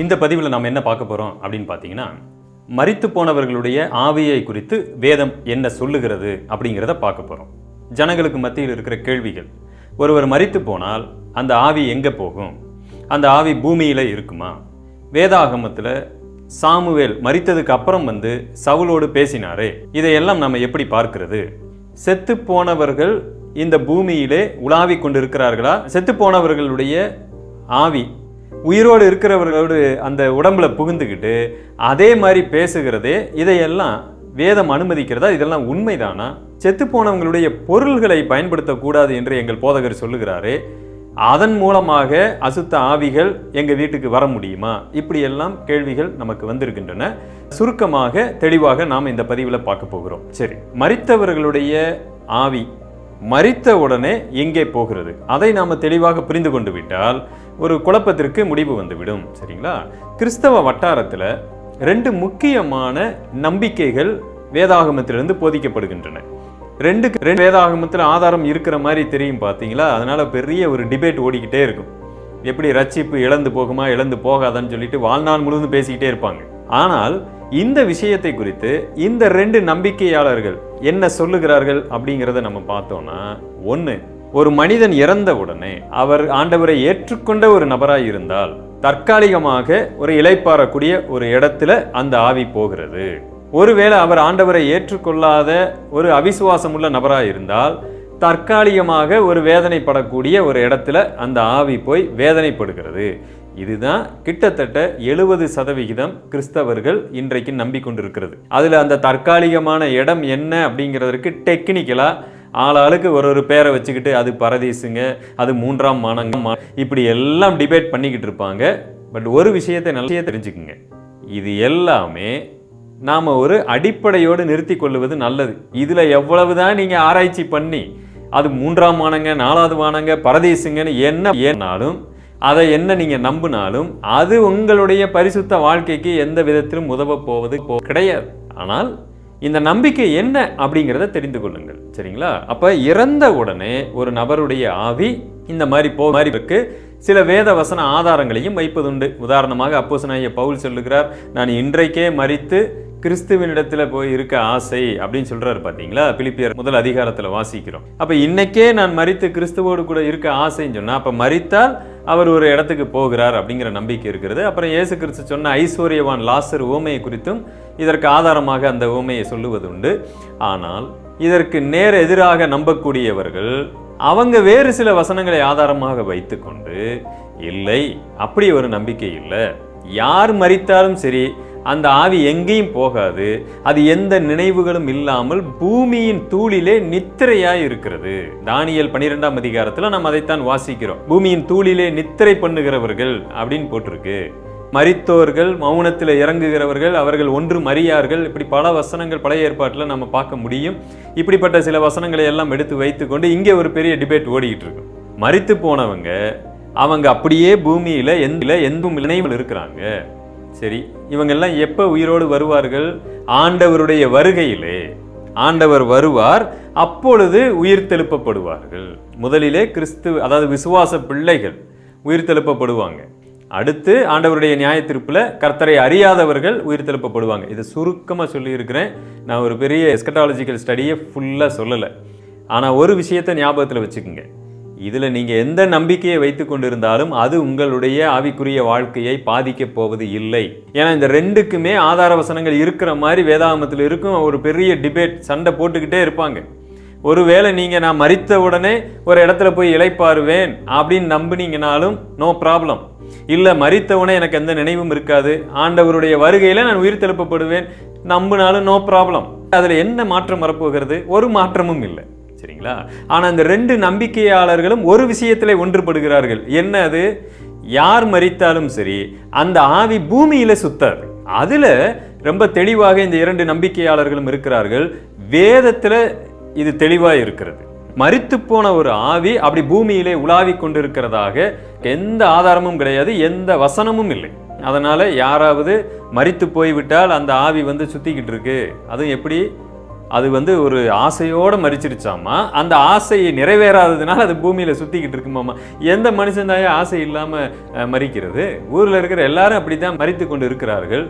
இந்த பதிவில் நாம் என்ன பார்க்க போகிறோம் அப்படின்னு பார்த்தீங்கன்னா மறித்து போனவர்களுடைய ஆவியை குறித்து வேதம் என்ன சொல்லுகிறது அப்படிங்கிறத பார்க்க போகிறோம் ஜனங்களுக்கு மத்தியில் இருக்கிற கேள்விகள். ஒருவர் மறித்து போனால் அந்த ஆவி எங்கே போகும்? அந்த ஆவி பூமியில் இருக்குமா? வேதாகமத்தில் சாமுவேல் மறித்ததுக்கு அப்புறம் வந்து சவுலோடு பேசினாரே இதையெல்லாம் நம்ம எப்படி பார்க்கிறது? செத்து போனவர்கள் இந்த பூமியிலே உலாவிக் கொண்டிருக்கிறார்களா? செத்து போனவர்களுடைய ஆவி உயிரோடு இருக்கிறவர்களோடு அந்த உடம்புல புகுந்துக்கிட்டு அதே மாதிரி பேசுகிறதே இதையெல்லாம் வேதம் அனுமதிக்கிறதா? இதெல்லாம் உண்மைதானா? செத்து போனவங்களுடைய பொருள்களை பயன்படுத்தக்கூடாது என்று எங்கள் போதகர் சொல்லுகிறாரு அதன் மூலமாக அசுத்த ஆவிகள் எங்கள் வீட்டுக்கு வர முடியுமா? இப்படியெல்லாம் கேள்விகள் நமக்கு வந்திருக்கின்றன. சுருக்கமாக தெளிவாக நாம் இந்த பதிவில் பார்க்க போகிறோம். சரி மறித்தவர்களுடைய ஆவி மறித்த உடனே எங்கே போகிறது? அதை நாம் தெளிவாக புரிந்து கொண்டு விட்டால் ஒரு குழப்பத்திற்கு முடிவு வந்துவிடும் சரிங்களா? கிறிஸ்தவ வட்டாரத்தில் ரெண்டு முக்கியமான நம்பிக்கைகள் வேதாகமத்திலிருந்து போதிக்கப்படுகின்றன. ரெண்டு ரெண்டு வேதாகமத்தில் ஆதாரம் இருக்கிற மாதிரி தெரியும் பார்த்தீங்களா? அதனால் பெரிய ஒரு டிபேட் ஓடிக்கிட்டே இருக்கும். எப்படி ரட்சிப்பு இழந்து போகுமா இழந்து போகாதான்னு சொல்லிட்டு வாழ்நாள் முழுவதும் பேசிக்கிட்டே இருப்பாங்க. ஆனால் இந்த விஷயத்தை குறித்து இந்த ரெண்டு நம்பிக்கையாளர்கள் என்ன சொல்லுகிறார்கள் அப்படிங்கிறத நம்ம பார்த்தோம்னா ஒன்று ஒரு மனிதன் இறந்த உடனே அவர் ஆண்டவரை ஏற்றுக்கொண்ட ஒரு நபராக இருந்தால் தற்காலிகமாக ஒரு இலைப்பாறக்கூடிய ஒரு இடத்துல அந்த ஆவி போகிறது. ஒருவேளை அவர் ஆண்டவரை ஏற்றுக்கொள்ளாத ஒரு அவிசுவாசம் உள்ள நபராக இருந்தால் தற்காலிகமாக ஒரு வேதனைப்படக்கூடிய ஒரு இடத்துல அந்த ஆவி போய் வேதனைப்படுகிறது. இதுதான் கிட்டத்தட்ட எழுபது சதவிகிதம் கிறிஸ்தவர்கள் இன்றைக்கு நம்பிக்கொண்டிருக்கிறது. அதில் அந்த தற்காலிகமான இடம் என்ன அப்படிங்கிறதுக்கு டெக்னிக்கலாக ஆளாளுக்கு ஒரு ஒரு பேரை வச்சுக்கிட்டு அது பரதீசுங்க அது மூன்றாம் மானங்க. மா- இப்படி எல்லாம் டிபேட் பண்ணிக்கிட்டு இருப்பாங்க. பட் ஒரு விஷயத்தை நல்லா தெரிஞ்சுக்குங்க. இது எல்லாமே நாம் ஒரு அடிப்படையோடு நிறுத்தி கொள்வது நல்லது. இதில் எவ்வளவு தான் நீங்கள் ஆராய்ச்சி பண்ணி அது மூன்றாம் வானங்க நாலாவது வானங்க பரதேசுங்கன்னு என்ன ஏனாலும் அதை என்ன நீங்கள் நம்பினாலும் அது உங்களுடைய பரிசுத்த வாழ்க்கைக்கு எந்த விதத்திலும் உதவ போவது கிடையாது. ஆனால் இந்த நம்பிக்கை என்ன அப்படிங்கிறத தெரிந்து கொள்ளுங்கள். சரிங்களா? அப்போ இறந்த உடனே ஒரு நபருடைய ஆவி இந்த மாதிரி போ மாதிரி இருக்கு சில வேத வசன ஆதாரங்களையும் வைப்பதுண்டு. உதாரணமாக அப்போசனாய பவுல் சொல்லுகிறார் நான் இன்றைக்கே மறித்து கிறிஸ்துவனிடத்தில் போய் இருக்க ஆசை அப்படின்னு சொல்கிறாரு பார்த்தீங்களா பிலிப்பியர் முதல் அதிகாரத்தில் வாசிக்கிறோம். அப்போ இன்னைக்கே நான் மறித்து கிறிஸ்துவோடு கூட இருக்க ஆசைன்னு சொன்னால் அப்போ மறித்தால் அவர் ஒரு இடத்துக்கு போகிறார் அப்படிங்கிற நம்பிக்கை இருக்கிறது. அப்புறம் இயேசு கிறிஸ்து சொன்ன ஐஸ்வர்யவான் லாசர் ஓமையை குறித்தும் இதற்கு ஆதாரமாக அந்த ஓமையை சொல்லுவது உண்டு ஆனால் இதற்கு நேர் எதிராக நம்பக்கூடியவர்கள் அவங்க வேறு சில வசனங்களை ஆதாரமாக வைத்துக்கொண்டு இல்லை அப்படி ஒரு நம்பிக்கை இல்லை. யார் மறித்தாலும் சரி அந்த ஆவி எங்கேயும் போகாது. அது எந்த நினைவுகளும் இல்லாமல் பூமியின் தூளிலே நித்திரையாய் இருக்கிறது. தானியல் பனிரெண்டாம் அதிகாரத்தில் நம்ம அதைத்தான் வாசிக்கிறோம். பூமியின் தூளிலே நித்திரை பண்ணுகிறவர்கள் அப்படின்னு போட்டிருக்கு. மறித்தோர்கள் மௌனத்தில் இறங்குகிறவர்கள் அவர்கள் ஒன்று மறியார்கள் இப்படி பல வசனங்கள் பழைய ஏற்பாட்டில் நம்ம பார்க்க முடியும். இப்படிப்பட்ட சில வசனங்களை எல்லாம் எடுத்து வைத்துக்கொண்டு இங்கே ஒரு பெரிய டிபேட் ஓடிக்கிட்டு இருக்கு. மறித்து போனவங்க அவங்க அப்படியே பூமியில் எந்த எந்தும் நினைவில் இருக்கிறாங்க. சரி இவங்கெல்லாம் எப்போ உயிரோடு வருவார்கள்? ஆண்டவருடைய வருகையிலே. ஆண்டவர் வருவார் அப்பொழுது உயிர் தெழுப்பப்படுவார்கள் முதலிலே கிறிஸ்து அதாவது விசுவாச பிள்ளைகள் உயிர் தெழுப்பப்படுவாங்க அடுத்து ஆண்டவருடைய நியாய தீர்ப்புல கர்த்தரை அறியாதவர்கள் உயிர் திருப்பப்படுவாங்க இதை சுருக்கமாக சொல்லியிருக்கிறேன். நான் ஒரு பெரிய எஸ்கட்டாலஜிக்கல் ஸ்டடியை ஃபுல்லாக சொல்லலை. ஆனால் ஒரு விஷயத்தை ஞாபகத்தில் வச்சுக்கோங்க. இதில் நீங்கள் எந்த நம்பிக்கையை வைத்து கொண்டிருந்தாலும் அது உங்களுடைய ஆவிக்குரிய வாழ்க்கையை பாதிக்கப் போவது இல்லை. ஏன்னா இந்த ரெண்டுக்குமே ஆதார வசனங்கள் இருக்கிற மாதிரி வேதாகமத்தில் இருக்கும். ஒரு பெரிய டிபேட் சண்டை போட்டுக்கிட்டே இருப்பாங்க. ஒருவேளை நீங்கள் நான் மறித்த உடனே ஒரு இடத்துல போய் இழைப்பாருவேன் அப்படின்னு நம்பினீங்கனாலும் நோ ப்ராப்ளம் இல்லை மறித்தவனே எனக்கு எந்த நினைவும் இருக்காது. ஆண்டவருடைய வருகையில் நான் உயிர் தெழுப்பப்படுவேன் நம்பினாலும் நோ ப்ராப்ளம் அதில் என்ன மாற்றம் வரப்போகிறது? ஒரு மாற்றமும் இல்லை. சரிங்களா? ஆனால் இந்த ரெண்டு நம்பிக்கையாளர்களும் ஒரு விஷயத்திலே ஒன்றுபடுகிறார்கள். என்ன அது? யார் மறித்தாலும் சரி அந்த ஆவி பூமியில் சுத்தாது. அதில் ரொம்ப தெளிவாக இந்த இரண்டு நம்பிக்கையாளர்களும் இருக்கிறார்கள். வேதத்தில் இது தெளிவாக இருக்கிறது. மறித்து போன ஒரு ஆவி அப்படி பூமியிலே உலாவிக் கொண்டிருக்கிறதாக எந்த ஆதாரமும் கிடையாது எந்த வசனமும் இல்லை. அதனால் யாராவது மறித்து போய்விட்டால் அந்த ஆவி வந்து சுற்றிக்கிட்டு இருக்கு. அதுவும் எப்படி? அது வந்து ஒரு ஆசையோடு மறிச்சிருச்சாமா அந்த ஆசையை நிறைவேறாததுனால அது பூமியில் சுற்றிக்கிட்டு இருக்குமாமா? எந்த மனுஷன் ஆசை இல்லாமல் மறிக்கிறது ஊரில் இருக்கிற எல்லாரும் அப்படி தான் மறித்து கொண்டு இருக்கிறார்கள்.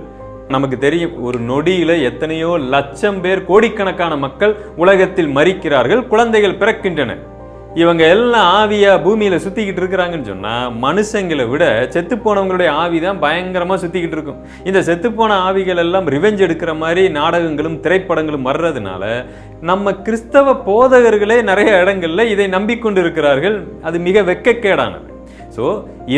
நமக்கு தெரியும் ஒரு நொடியில் எத்தனையோ லட்சம் பேர் கோடிக்கணக்கான மக்கள் உலகத்தில் மறிக்கிறார்கள் குழந்தைகள் பிறக்கின்றன. இவங்க எல்லாம் ஆவியா பூமியில சுத்திக்கிட்டு இருக்கிறாங்கன்னு சொன்னா மனுஷங்களை விட செத்து போனவங்களுடைய ஆவி தான் பயங்கரமா சுத்திக்கிட்டு இருக்கும். இந்த செத்துப்போன ஆவிகள் எல்லாம் ரிவெஞ்ச் எடுக்கிற மாதிரி நாடகங்களும் திரைப்படங்களும் வர்றதுனால நம்ம கிறிஸ்தவ போதகர்களே நிறைய இடங்கள்ல இதை நம்பிக்கொண்டு இருக்கிறார்கள் அது மிக வெக்கக்கேடானது. ஸோ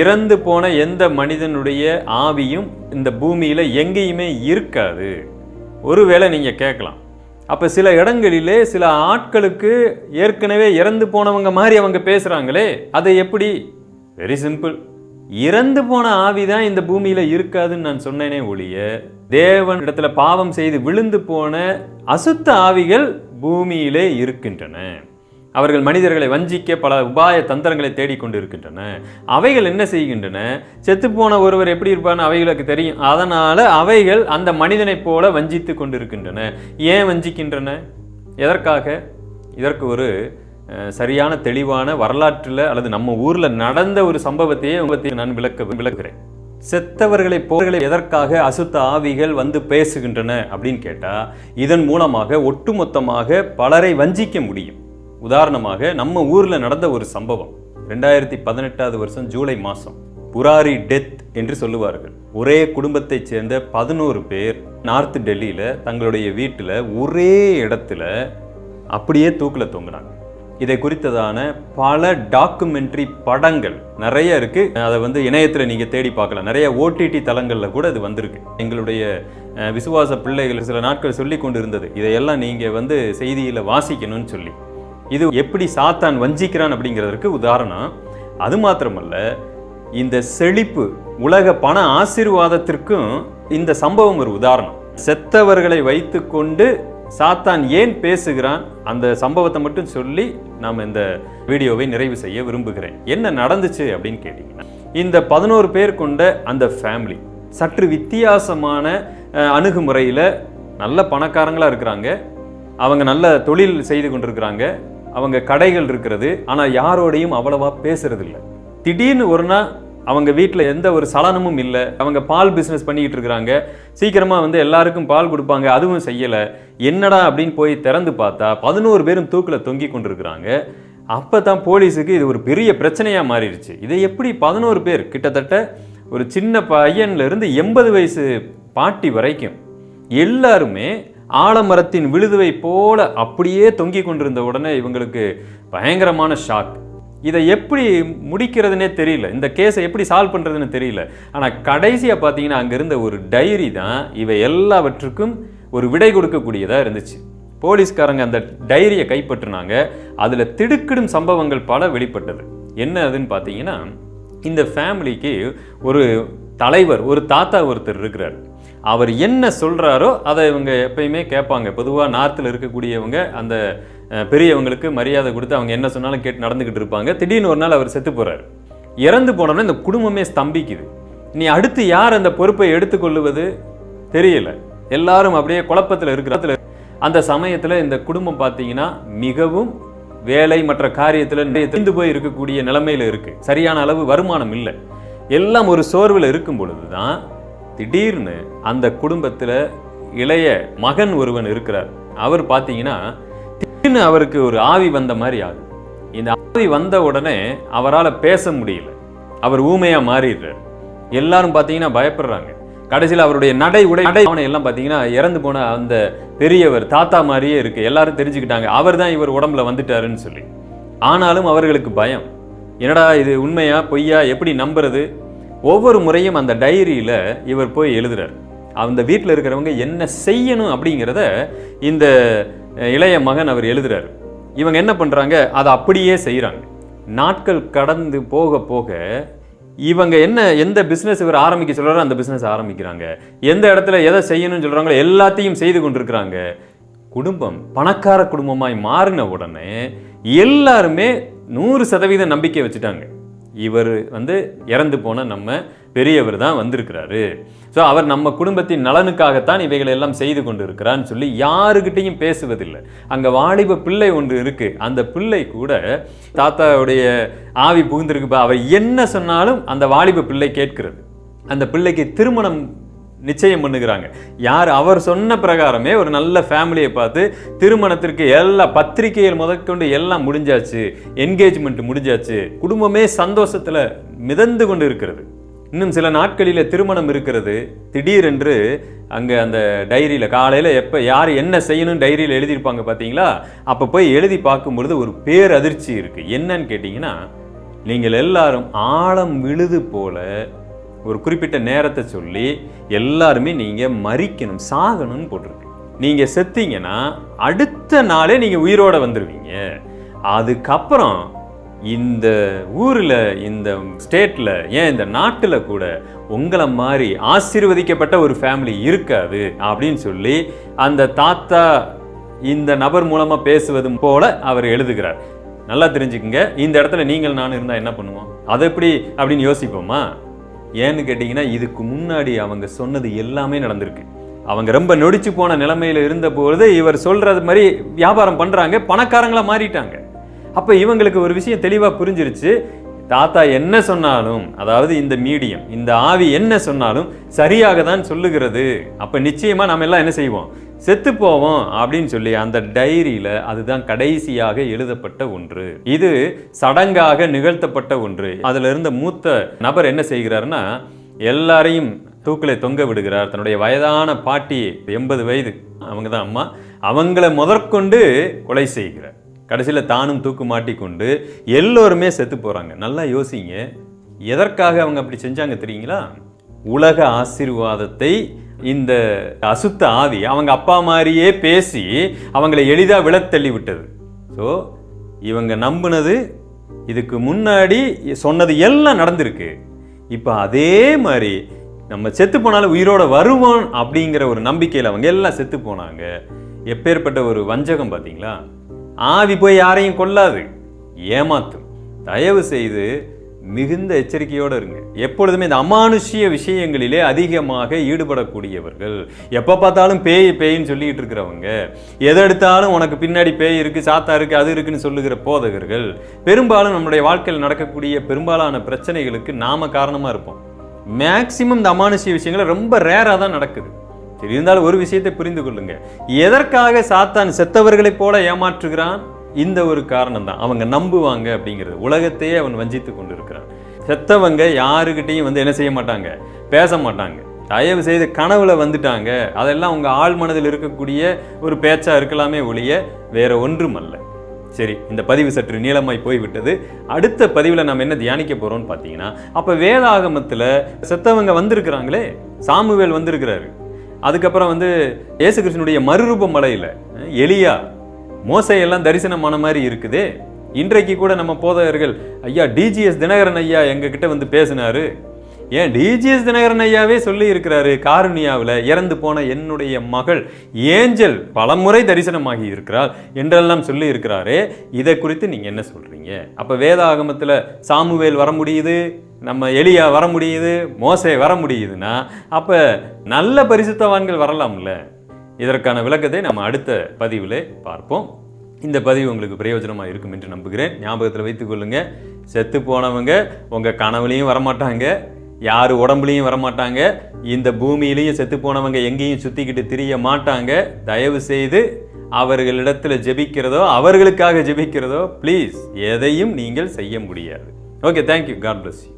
இறந்து போன எந்த மனிதனுடைய ஆவியும் இந்த பூமியில் எங்கேயுமே இருக்காது. ஒருவேளை நீங்கள் கேட்கலாம். அப்போ சில இடங்களிலே சில ஆட்களுக்கு ஏற்கனவே இறந்து போனவங்க மாதிரி அவங்க பேசுகிறாங்களே அதை எப்படி? வெரி சிம்பிள் இறந்து போன ஆவி தான் இந்த பூமியில் இருக்காதுன்னு நான் சொன்னேனே ஒழிய தேவன் இடத்துல பாவம் செய்து விழுந்து போன அசுத்த ஆவிகள் பூமியிலே இருக்கின்றன. அவர்கள் மனிதர்களை வஞ்சிக்க பல உபாய தந்திரங்களை தேடிக்கொண்டு இருக்கின்றன அவைகள் என்ன செய்கின்றன? செத்துப்போன ஒருவர் எப்படி இருப்பான்னு அவைகளுக்கு தெரியும். அதனால் அவைகள் அந்த மனிதனைப் போல வஞ்சித்து கொண்டிருக்கின்றன. ஏன் வஞ்சிக்கின்றன? எதற்காக? இதற்கு ஒரு சரியான தெளிவான வரலாற்றில் அல்லது நம்ம ஊரில் நடந்த ஒரு சம்பவத்தையே உங்களுக்கு நான் விளக்க விளக்குகிறேன் செத்தவர்களை போர்களை எதற்காக அசுத்த ஆவிகள் வந்து பேசுகின்றன அப்படின்னு கேட்டால் இதன் மூலமாக ஒட்டுமொத்தமாக பலரை வஞ்சிக்க முடியும். உதாரணமாக நம்ம ஊரில் நடந்த ஒரு சம்பவம். ரெண்டாயிரத்தி பதினெட்டாவது வருஷம் ஜூலை மாதம் புராரி டெத் என்று சொல்லுவார்கள். ஒரே குடும்பத்தைச் சேர்ந்த பதினோரு பேர் நார்த் டெல்லியில் தங்களுடைய வீட்டில் ஒரே இடத்துல அப்படியே தூக்கில் தொங்குனாங்க. இதை குறித்ததான பல டாக்குமெண்ட்ரி படங்கள் நிறைய இருக்கு. அதை வந்து இணையத்தில் நீங்கள் தேடி பார்க்கலாம். நிறைய ஓடிடி தளங்களில் கூட இது வந்திருக்கு. எங்களுடைய விசுவாச பிள்ளைகள் சில நாட்கள் சொல்லி கொண்டு இருந்தது இதையெல்லாம் நீங்கள் வந்து செய்தியில் வாசிக்கணும்னு சொல்லி. இது எப்படி சாத்தான் வஞ்சிக்கிறான் அப்படிங்கிறதுக்கு உதாரணம். அது மாத்திரமல்ல இந்த செழிப்பு உலக பண ஆசீர்வாதத்திற்கும் இந்த சம்பவம் ஒரு உதாரணம். செத்தவர்களை வைத்துக்கொண்டு சாத்தான் ஏன் பேசுகிறான்? அந்த சம்பவத்தை மட்டும் சொல்லி நாம் இந்த வீடியோவை நிறைவு செய்ய விரும்புகிறேன். என்ன நடந்துச்சு அப்படின்னு கேட்டிங்கன்னா இந்த பதினோரு பேர் கொண்ட அந்த ஃபேமிலி சற்று வித்தியாசமான அணுகுமுறையில் நல்ல பணக்காரங்களாக இருக்கிறாங்க. அவங்க நல்ல தொழில் செய்து கொண்டிருக்கிறாங்க. அவங்க கடைகள் இருக்கிறது ஆனால் யாரோடையும் அவ்வளவா பேசுறது திடீர்னு ஒரு நாள் அவங்க வீட்டில் எந்த ஒரு சலனமும் இல்லை அவங்க பால் பிஸ்னஸ் பண்ணிக்கிட்டு இருக்கிறாங்க சீக்கிரமாக வந்து எல்லாருக்கும் பால் கொடுப்பாங்க அதுவும் செய்யலை என்னடா அப்படின்னு போய் திறந்து பார்த்தா பதினோரு பேரும் தூக்கில் தொங்கி கொண்டிருக்கிறாங்க. அப்போ தான் போலீஸுக்கு இது ஒரு பெரிய பிரச்சனையாக மாறிடுச்சு. இதை எப்படி பதினோரு பேர் கிட்டத்தட்ட ஒரு சின்ன பையன்ல இருந்து எண்பது வயசு பாட்டி வரைக்கும் எல்லாருமே ஆலமரத்தின் விழுதுவை போல அப்படியே தொங்கி கொண்டிருந்த உடனே இவங்களுக்கு பயங்கரமான ஷாக் இதை எப்படி முடிக்கிறதுனே தெரியல. இந்த கேஸை எப்படி சால்வ் பண்ணுறதுன்னு தெரியல. ஆனால் கடைசியாக பார்த்தீங்கன்னா அங்கே இருந்த ஒரு டைரி தான் இவை எல்லாவற்றுக்கும் ஒரு விடை கொடுக்கக்கூடியதாக இருந்துச்சு. போலீஸ்காரங்க அந்த டைரியை கைப்பற்றினாங்க. அதில் திடுக்கிடும் சம்பவங்கள் பல வெளிப்பட்டது. என்ன அதுன்னு பார்த்தீங்கன்னா இந்த ஃபேமிலிக்கு ஒரு தலைவர் ஒரு தாத்தா ஒருத்தர் இருக்கிறார். அவர் என்ன சொல்கிறாரோ அதை இவங்க எப்பயுமே கேட்பாங்க. பொதுவாக நார்த்தில் இருக்கக்கூடியவங்க அந்த பெரியவங்களுக்கு மரியாதை கொடுத்து அவங்க என்ன சொன்னாலும் கேட்டு நடந்துக்கிட்டு இருப்பாங்க. திடீர்னு ஒரு நாள் அவர் செத்து போகிறாரு இறந்து போனோம்னா இந்த குடும்பமே ஸ்தம்பிக்குது. நீ அடுத்து யார் அந்த பொறுப்பை எடுத்துக்கொள்ளுவது? தெரியல. எல்லாரும் அப்படியே குழப்பத்தில் இருக்கிற அந்த சமயத்தில் இந்த குடும்பம் பார்த்தீங்கன்னா மிகவும் வேலை மற்ற காரியத்தில் தெரிந்து போய் இருக்கக்கூடிய நிலைமையில் இருக்குது சரியான அளவு வருமானம் இல்லை. எல்லாம் ஒரு சோர்வில் இருக்கும் பொழுது தான் திடீர்னு அந்த குடும்பத்தில் இளைய மகன் ஒருவன் இருக்கிறார். அவர் பார்த்தீங்கன்னா திடீர்னு அவருக்கு ஒரு ஆவி வந்த மாதிரி ஆகுது. இந்த ஆவி வந்த உடனே அவரால் பேச முடியல. அவர் ஊமையா மாறிடுறார். எல்லாரும் பார்த்தீங்கன்னா பயப்படுறாங்க. கடைசியில் அவருடைய நடை உடை நடை அவனை எல்லாம் பார்த்தீங்கன்னா இறந்து போன அந்த பெரியவர் தாத்தா மாதிரியே இருக்கு. எல்லாரும் தெரிஞ்சுக்கிட்டாங்க. அவர் தான் இவர் உடம்புல வந்துட்டாருன்னு சொல்லி. ஆனாலும் அவர்களுக்கு பயம். என்னடா இது உண்மையா பொய்யா எப்படி நம்புறது? ஒவ்வொரு முறையும் அந்த டைரியில் இவர் போய் எழுதுறார். அந்த வீட்டில் இருக்கிறவங்க என்ன செய்யணும் அப்படிங்கிறத இந்த இளைய மகன் அவர் எழுதுறாரு. இவங்க என்ன பண்ணுறாங்க அதை அப்படியே செய்கிறாங்க நாட்கள் கடந்து போக போக இவங்க என்ன எந்த பிஸ்னஸ் இவர் ஆரம்பிக்க சொல்கிறாரோ அந்த பிஸ்னஸ் ஆரம்பிக்கிறாங்க. எந்த இடத்துல எதை செய்யணும்னு சொல்கிறாங்களோ எல்லாத்தையும் செய்து கொண்டிருக்கிறாங்க. குடும்பம் பணக்கார குடும்பமாய் மாறின உடனே எல்லாருமே நூறு சதவீத நம்பிக்கை வச்சுட்டாங்க. இவர் வந்து இறந்து போன நம்ம பெரியவர் தான் வந்திருக்கிறாரு. ஸோ அவர் நம்ம குடும்பத்தின் நலனுக்காகத்தான் இவைகளை எல்லாம் செய்து கொண்டு இருக்கிறான்னு சொல்லி யாருக்கிட்டையும் பேசுவதில்லை. அங்கே வாலிப பிள்ளை ஒன்று இருக்குது அந்த பிள்ளை கூட தாத்தாவுடைய ஆவி புகுந்திருக்குப்பா. அவர் என்ன சொன்னாலும் அந்த வாலிப பிள்ளை கேட்கிறது. அந்த பிள்ளைக்கு திருமணம் நிச்சயம் பண்ணுகிறாங்க. யார் அவர் சொன்ன பிரகாரமே ஒரு நல்ல ஃபேமிலியை பார்த்து திருமணத்திற்கு எல்லா பத்திரிகைகள் முதற்கொண்டு எல்லாம் முடிஞ்சாச்சு என்கேஜ்மெண்ட் முடிஞ்சாச்சு குடும்பமே சந்தோஷத்தில் மிதந்து கொண்டு இருக்கிறது. இன்னும் சில நாட்களில் திருமணம் இருக்கிறது. திடீரென்று அங்கே அந்த டைரியில் காலையில் எப்போ யார் என்ன செய்யணும் டைரியில் எழுதியிருப்பாங்க பார்த்தீங்களா? அப்போ போய் எழுதி பார்க்கும்பொழுது ஒரு பேரதிர்ச்சி இருக்குது என்னன்னு கேட்டிங்கன்னா நீங்கள் எல்லாரும் ஆழம் விழுது போல ஒரு குறிப்பிட்ட நேரத்தை சொல்லி எல்லாருமே நீங்கள் மறிக்கணும் சாகணும்னு போட்டிருக்கு. நீங்கள் செத்தீங்கன்னா அடுத்த நாளே நீங்கள் உயிரோடு வந்துடுவீங்க அதுக்கப்புறம் இந்த ஊரில் இந்த ஸ்டேட்டில் ஏன் இந்த நாட்டில் கூட உங்களை மாதிரி ஆசீர்வதிக்கப்பட்ட ஒரு ஃபேமிலி இருக்காது அப்படின்னு சொல்லி அந்த தாத்தா இந்த நபர் மூலமாக பேசுவது போல அவர் எழுதுகிறார். நல்லா தெரிஞ்சுக்குங்க. இந்த இடத்துல நீங்கள் நான் இருந்தால் என்ன பண்ணுவோம்? அதை எப்படி அப்படின்னு யோசிப்போமா? ஏன்னு கேட்டிங்கன்னா இதுக்கு முன்னாடி அவங்க சொன்னது எல்லாமே நடந்திருக்கு. அவங்க ரொம்ப நொடிச்சு போன நிலைமையில் இருந்தபொழுது இவர் சொல்றது மாதிரி வியாபாரம் பண்றாங்க பணக்காரங்களா மாறிட்டாங்க. அப்ப இவங்களுக்கு ஒரு விஷயம் தெளிவா புரிஞ்சிருச்சு. தாத்தா என்ன சொன்னாலும் அதாவது இந்த மீடியம் இந்த ஆவி என்ன சொன்னாலும் சரியாக தான் சொல்லுகிறது. அப்ப நிச்சயமா நம்ம எல்லாம் என்ன செய்வோம்? செத்து போவோம் அப்படின்னு சொல்லி அந்த டைரியில அதுதான் கடைசியாக எழுதப்பட்ட ஒன்று. இது சடங்காக நிகழ்த்தப்பட்ட ஒன்று. அதுல இருந்த மூத்த நபர் என்ன செய்கிறாருன்னா எல்லாரையும் தூக்கிலே தொங்க விடுகிறார். தன்னுடைய வயதான பாட்டி எண்பது வயது அவங்க தான் அம்மா அவங்கள முதற்கொண்டு கொலை செய்கிறார். கடைசியில் தானும் தூக்கு மாட்டிக்கொண்டு எல்லோருமே செத்து போகிறாங்க நல்லா யோசிங்க. எதற்காக அவங்க அப்படி செஞ்சாங்க தெரியுங்களா? உலக ஆசீர்வாதத்தை இந்த அசுத்த ஆவி அவங்க அப்பா மாதிரியே பேசி அவங்களை எளிதாக விழத்தள்ளி விட்டது. ஸோ இவங்க நம்பினது இதுக்கு முன்னாடி சொன்னது எல்லாம் நடந்திருக்கு. இப்போ அதே மாதிரி நம்ம செத்து போனாலும் உயிரோட வருவோம் அப்படிங்கிற ஒரு நம்பிக்கையில் அவங்க எல்லாம் செத்து போனாங்க. எப்பேற்பட்ட ஒரு வஞ்சகம் பார்த்தீங்களா ஆவி போய் யாரையும் கொல்லாது ஏமாத்தும். தயவு செய்து மிகுந்த எச்சரிக்கையோடு இருங்க. எப்பொழுதுமே இந்த அமானுஷ்ய விஷயங்களிலே அதிகமாக ஈடுபடக்கூடியவர்கள். எப்போ பார்த்தாலும் பேய் பேயின்னு சொல்லிட்டு இருக்கிறவங்க. எதை எடுத்தாலும் உனக்கு பின்னாடி பேய் இருக்குது சாத்தா இருக்குது அது இருக்குன்னு சொல்லுகிற போதகர்கள். பெரும்பாலும் நம்முடைய வாழ்க்கையில் நடக்கக்கூடிய பெரும்பாலான பிரச்சனைகளுக்கு நாம காரணமாக இருப்போம். மேக்சிமம் இந்த அமானுஷ்ய விஷயங்களை ரொம்ப ரேராக தான் நடக்குது. சரி இருந்தாலும் ஒரு விஷயத்தை புரிந்து கொள்ளுங்க. எதற்காக சாத்தான் செத்தவர்களைப் போல ஏமாற்றுகிறான்? இந்த ஒரு காரணம் தான் அவங்க நம்புவாங்க அப்படிங்கிறது. உலகத்தையே அவன் வஞ்சித்து கொண்டு இருக்கிறான் செத்தவங்க யாருக்கிட்டையும் வந்து என்ன செய்ய மாட்டாங்க? பேச மாட்டாங்க. தயவு செய்து கனவுல வந்துட்டாங்க. அதெல்லாம் உங்க ஆள் மனதில் இருக்கக்கூடிய ஒரு பேச்சா இருக்கலாமே ஒழிய வேற ஒன்றும் அல்ல சரி இந்த பதிவு சற்று நீளமாய் போய்விட்டது. அடுத்த பதிவில் நம்ம என்ன தியானிக்க போகிறோம்னு பார்த்தீங்கன்னா அப்போ வேதாகமத்தில் செத்தவங்க வந்திருக்கிறாங்களே. சாமுவேல் வந்திருக்கிறாரு. அதுக்கப்புறம் வந்து இயேசு கிருஷ்ணனுடைய மறுரூப மலையில் எலியா மோசையெல்லாம் தரிசனமான மாதிரி இருக்குது. இன்றைக்கு கூட நம்ம போதகர்கள் ஐயா டிஜிஎஸ் தினகரன் ஐயா எங்ககிட்ட வந்து பேசினாரு. ஏன் டிஜிஎஸ் தினகரன் ஐயாவே சொல்லி இருக்கிறாரு காருணியாவில் இறந்து போன என்னுடைய மகள் ஏஞ்சல் பலமுறை தரிசனமாகி இருக்கிறாள் என்றெல்லாம் சொல்லி இருக்கிறாரே. இதை குறித்து நீங்கள் என்ன சொல்கிறீங்க அப்போ வேதாகமத்தில் சாமுவேல் வர முடியுது நம்ம எளியா வர முடியுது மோசை வர முடியுதுன்னா அப்போ நல்ல பரிசுத்தவான்கள் வரலாம்ல. இதற்கான விளக்கத்தை நம்ம அடுத்த பதிவிலே பார்ப்போம். இந்த பதிவு உங்களுக்கு பிரயோஜனமாக இருக்கும் என்று நம்புகிறேன். ஞாபகத்தில் வைத்துக்கொள்ளுங்க செத்து போனவங்க உங்கள் கனவுலையும் வரமாட்டாங்க. யார் உடம்புலையும் வரமாட்டாங்க. இந்த பூமியிலையும் செத்து போனவங்க எங்கேயும் சுற்றிக்கிட்டு திரிய மாட்டாங்க. தயவு செய்து அவர்களிடத்தில் ஜெபிக்கிறதோ அவர்களுக்காக ஜெபிக்கிறதோ ப்ளீஸ் எதையும் நீங்கள் செய்ய முடியாது. Okay thank you God bless you